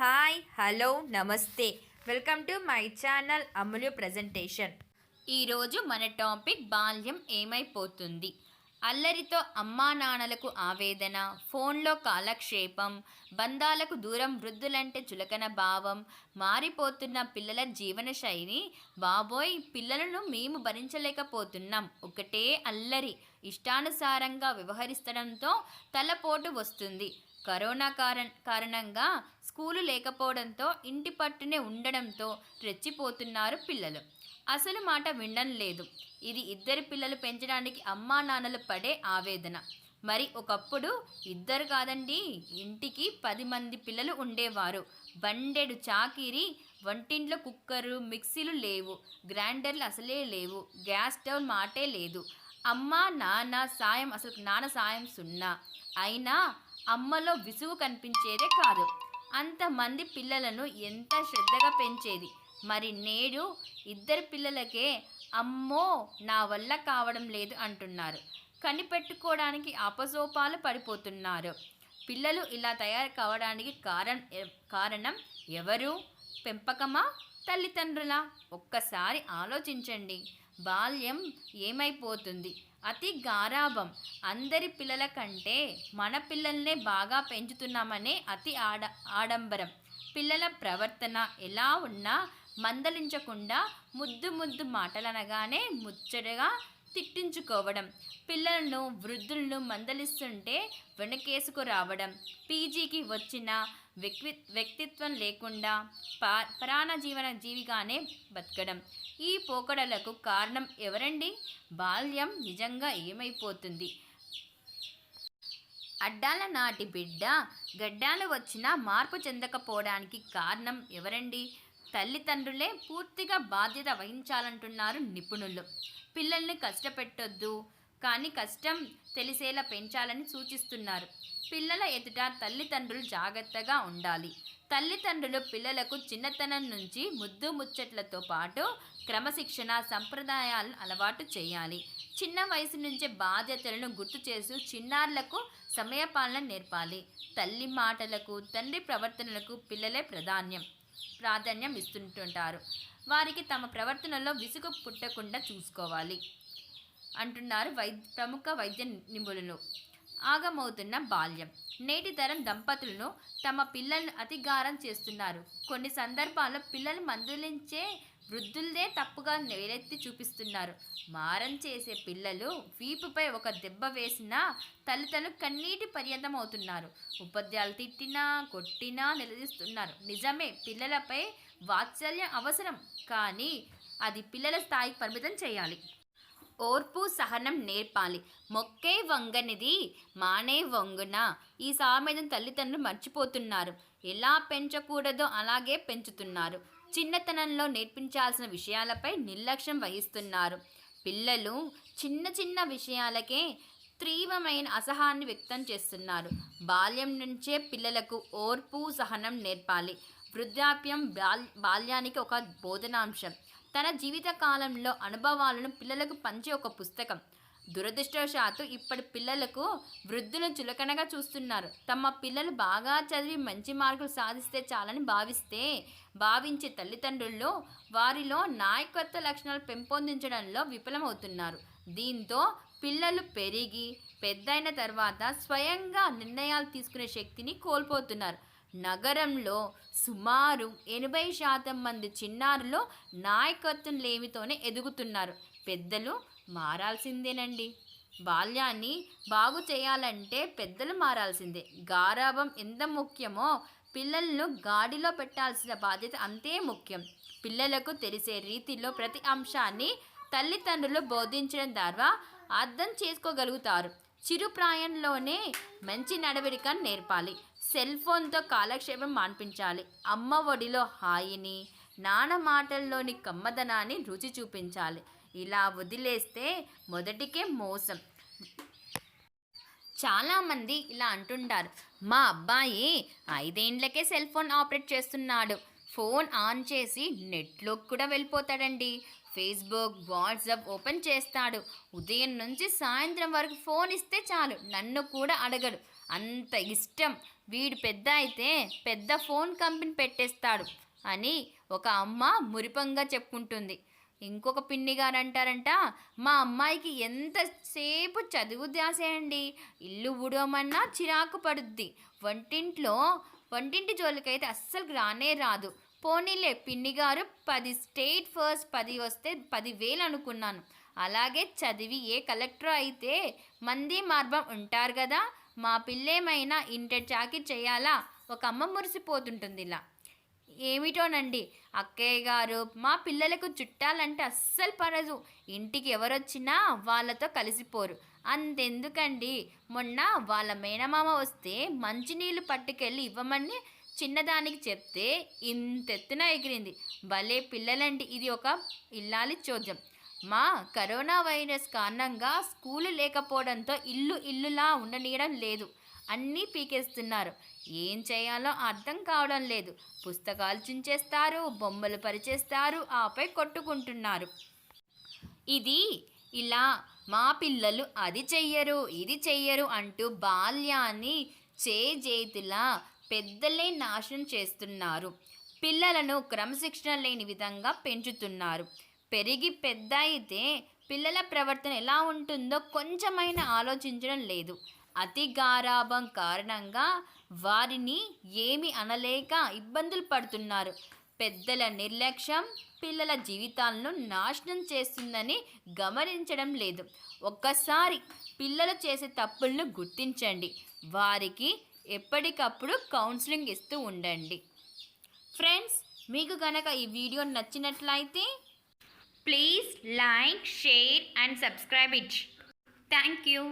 Hi hello నమస్తే. Welcome to my channel Amalu presentation. ఈరోజు మన టాపిక్ బాల్యం ఏమైపోతుంది? అల్లరితో అమ్మా నాన్నలకు ఆవేదన ఫోన్లో కాలక్షేపం బంధాలకు దూరం వృద్ధులంటే చులకన భావం మారిపోతున్న పిల్లల జీవన శైలి బాబోయ్ పిల్లలను మేము భరించలేకపోతున్నాం. ఒకటే అల్లరి. ఇష్టానుసారంగా వ్యవహరిస్తడంతో తలపోటు వస్తుంది. కరోనా కారణ కారణంగా స్కూలు లేకపోవడంతో ఇంటి పట్టునే ఉండడంతో రెచ్చిపోతున్నారు పిల్లలు. అసలు మాట వినడం లేదు. ఇది ఇద్దరు పిల్లలు పెంచడానికి అమ్మా నాన్నలు పడే ఆవేదన. మరి ఒకప్పుడు ఇద్దరు కాదండి ఇంటికి పది మంది పిల్లలు ఉండేవారు. బండెడు చాకిరి వంటింట్లో కుక్కరు మిక్సీలు లేవు. గ్రైండర్లు అసలే లేవు. గ్యాస్ స్టవ్ మాటే లేదు. అమ్మ నాన్న సాయం అసలు నాన్న సాయం సున్నా. అయినా అమ్మలో విసుగు కనిపించేదే కాదు. అంతమంది పిల్లలను ఎంత శ్రద్ధగా పెంచేది. మరి నేడు ఇద్దరు పిల్లలకే అమ్మో నా వల్ల కావడం లేదు అంటున్నారు. కనిపెట్టుకోవడానికి అపసోపాలు పడిపోతున్నారు. పిల్లలు ఇలా తయారు కావడానికి కారణం కారణం ఎవరు? పెంపకమా తల్లిదండ్రులా? ఒక్కసారి ఆలోచించండి. బాల్యం ఏమైపోతుంది? అతి గారాభం. అందరి పిల్లల కంటే మన పిల్లల్నే బాగా పెంచుతున్నామనే అతి ఆడ ఆడంబరం. పిల్లల ప్రవర్తన ఎలా ఉన్నా మందలించకుండా ముద్దు ముద్దు మాటలనగానే ముచ్చటగా తిట్టించుకోవడం పిల్లలను వృద్ధులను మందలిస్తుంటే వెనకేసుకు రావడం పీజీకి వచ్చిన వ్యక్తి వ్యక్తిత్వం లేకుండా పా ప్రాణ జీవన జీవిగానే బతకడం. ఈ పోకడలకు కారణం ఎవరండి? బాల్యం నిజంగా ఏమైపోతుంది? అడ్డాల నాటి బిడ్డ గడ్డాలు వచ్చినా మార్పు చెందకపోవడానికి కారణం ఎవరండి? తల్లిదండ్రులే పూర్తిగా బాధ్యత వహించాలంటున్నారు నిపుణులు. పిల్లల్ని కష్టపెట్టొద్దు కానీ కష్టం తెలిసేలా పెంచాలని సూచిస్తున్నారు. పిల్లల ఎదుట తల్లిదండ్రులు జాగ్రత్తగా ఉండాలి. తల్లిదండ్రులు పిల్లలకు చిన్నతనం నుంచి ముద్దు ముచ్చట్లతో పాటు క్రమశిక్షణ సంప్రదాయాలను అలవాటు చేయాలి. చిన్న వయసు నుంచే బాధ్యతలను గుర్తు చేస్తూ చిన్నారులకు సమయపాలన నేర్పాలి. తల్లి మాటలకు తండ్రి ప్రవర్తనలకు పిల్లలే ప్రాధాన్యం ప్రాధాన్యం ఇస్తుంటుంటారు. వారికి తమ ప్రవర్తనలో విసుగు పుట్టకుండా చూసుకోవాలి అంటున్నారు వైద్య ప్రముఖ వైద్య నిపుణులు. ఆగమవుతున్న బాల్యం. నేటి తరం దంపతులను తమ పిల్లలను అతిగారం చేస్తున్నారు. కొన్ని సందర్భాల్లో పిల్లలు మందులించే వృద్ధులదే తప్పుగా నేరెత్తి చూపిస్తున్నారు. మారం చేసే పిల్లలు వీపుపై ఒక దెబ్బ వేసినా తల్లిదండ్రులు కన్నీటి పర్యంతం అవుతున్నారు ఉపాధ్యాయులు తిట్టినా కొట్టినా నిలదీస్తున్నారు. నిజమే పిల్లలపై వాత్సల్యం అవసరం కానీ అది పిల్లల స్థాయికి పరిమితం చేయాలి. ఓర్పు సహనం నేర్పాలి. మొక్కే వంగనిది మానే వంగున. ఈ సామెతను తల్లిదండ్రులు మర్చిపోతున్నారు. ఎలా పెంచకూడదో అలాగే పెంచుతున్నారు. చిన్నతనంలో నేర్పించాల్సిన విషయాలపై నిర్లక్ష్యం వహిస్తున్నారు. పిల్లలు చిన్న చిన్న విషయాలకే తీవ్రమైన అసహాన్ని వ్యక్తం చేస్తున్నారు. బాల్యం నుంచే పిల్లలకు ఓర్పు సహనం నేర్పాలి. వృద్ధాప్యం బాల్ బాల్యానికి ఒక బోధనాంశం. తన జీవిత కాలంలో అనుభవాలను పిల్లలకు పంచే ఒక పుస్తకం. దురదృష్టవశాత్తు ఇప్పటి పిల్లలకు వృద్ధులను చులకనగా చూస్తున్నారు. తమ పిల్లలు బాగా చదివి మంచి మార్కులు సాధిస్తే చాలని భావిస్తే భావించే తల్లిదండ్రుల్లో వారిలో నాయకత్వ లక్షణాలు పెంపొందించడంలో విఫలమవుతున్నారు. దీంతో పిల్లలు పెరిగి పెద్దయిన తర్వాత స్వయంగా నిర్ణయాలు తీసుకునే శక్తిని కోల్పోతున్నారు. నగరంలో సుమారు ఎనభై శాతం మంది చిన్నారులు నాయకత్వం లేమితోనే ఎదుగుతున్నారు. పెద్దలు మారాల్సిందేనండి. బాల్యాన్ని బాగు చేయాలంటే పెద్దలు మారాల్సిందే. గారాభం ఎంత ముఖ్యమో పిల్లలను గాడిలో పెట్టాల్సిన బాధ్యత అంతే ముఖ్యం. పిల్లలకు తెలిసే రీతిలో ప్రతి అంశాన్ని తల్లిదండ్రులు బోధించడం ద్వారా అర్థం చేసుకోగలుగుతారు. చిరుప్రాయంలోనే మంచి నడవడిక నేర్పాలి. సెల్ ఫోన్తో కాలక్షేపం మాన్పించాలి. అమ్మ ఒడిలో హాయిని నాన్న మాటల్లోని కమ్మదనాన్ని రుచి చూపించాలి. ఇలా వదిలేస్తే మొదటికే మోసం. చాలామంది ఇలా అంటుంటారు. మా అబ్బాయి ఐదేండ్లకే సెల్ ఫోన్ ఆపరేట్ చేస్తున్నాడు. ఫోన్ ఆన్ చేసి నెట్లోకి కూడా వెళ్ళిపోతాడండి. ఫేస్బుక్ వాట్సాప్ ఓపెన్ చేస్తాడు. ఉదయం నుంచి సాయంత్రం వరకు ఫోన్ ఇస్తే చాలు. నన్ను కూడా అడగడు. అంత ఇష్టం. వీడు పెద్ద అయితే పెద్ద ఫోన్ కంపెనీ పెట్టేస్తాడు అని ఒక అమ్మ మురిపంగా చెప్పుకుంటుంది. ఇంకొక పిన్ని గారు అంటారంట మా అమ్మాయికి ఎంతసేపు చదువు దాసేయండి ఇల్లు ఊడవమన్నా చిరాకు పడుద్ది. వంటింట్లో వంటింటి జోలికైతే అస్సలు రానే రాదు. పోనీలే పిన్ని గారు పది స్టేట్ ఫస్ట్ పది వస్తే పదివేలు అనుకున్నాను. అలాగే చదివి ఏ కలెక్టర్ అయితే మంది మార్బం ఉంటారు కదా మా పిల్లేమైనా ఇంటర్ చాకి చేయాలా? ఒక అమ్మ మురిసిపోతుంటుంది ఇలా ఏమిటోనండి? అక్కయ్య గారు మా పిల్లలకు చుట్టాలంటే అస్సలు పడదు ఇంటికి ఎవరొచ్చినా వాళ్ళతో కలిసిపోరు. అంతెందుకండి? మొన్న వాళ్ళ మేనమామ వస్తే మంచినీళ్ళు పట్టుకెళ్ళి ఇవ్వమని చిన్నదానికి చెప్తే ఇంతెత్తున ఎగిరింది. భలే పిల్లలండి ఇది ఒక ఇల్లాలి చోద్యం. మా కరోనా వైరస్ కారణంగా స్కూలు లేకపోవడంతో ఇల్లు ఇల్లులా ఉండనీయడం లేదు. అన్నీ పీకేస్తున్నారు. ఏం చేయాలో అర్థం కావడం లేదు. పుస్తకాలు చించేస్తారు బొమ్మలు పరిచేస్తారు ఆపై కొట్టుకుంటున్నారు. ఇది ఇలా మా పిల్లలు అది చెయ్యరు ఇది చెయ్యరు అంటూ బాల్యాన్ని చేజేతులా పెద్దలే నాశనం చేస్తున్నారు. పిల్లలను క్రమశిక్షణ లేని విధంగా పెంచుతున్నారు. పెరిగి పెద్ద అయితే పిల్లల ప్రవర్తన ఎలా ఉంటుందో కొంచెమైనా ఆలోచించడం లేదు. అతి గారాభం కారణంగా వారిని ఏమి అనలేక ఇబ్బందులు పడుతున్నారు. పెద్దల నిర్లక్ష్యం పిల్లల జీవితాలను నాశనం చేస్తుందని గమనించడం లేదు. ఒక్కసారి పిల్లలు చేసే తప్పులను గుర్తించండి. వారికి ఎప్పటికప్పుడు కౌన్సిలింగ్ ఇస్తూ ఉండండి. ఫ్రెండ్స్ మీకు కనుక ఈ వీడియో నచ్చినట్లయితే please like share and subscribe it. Thank you.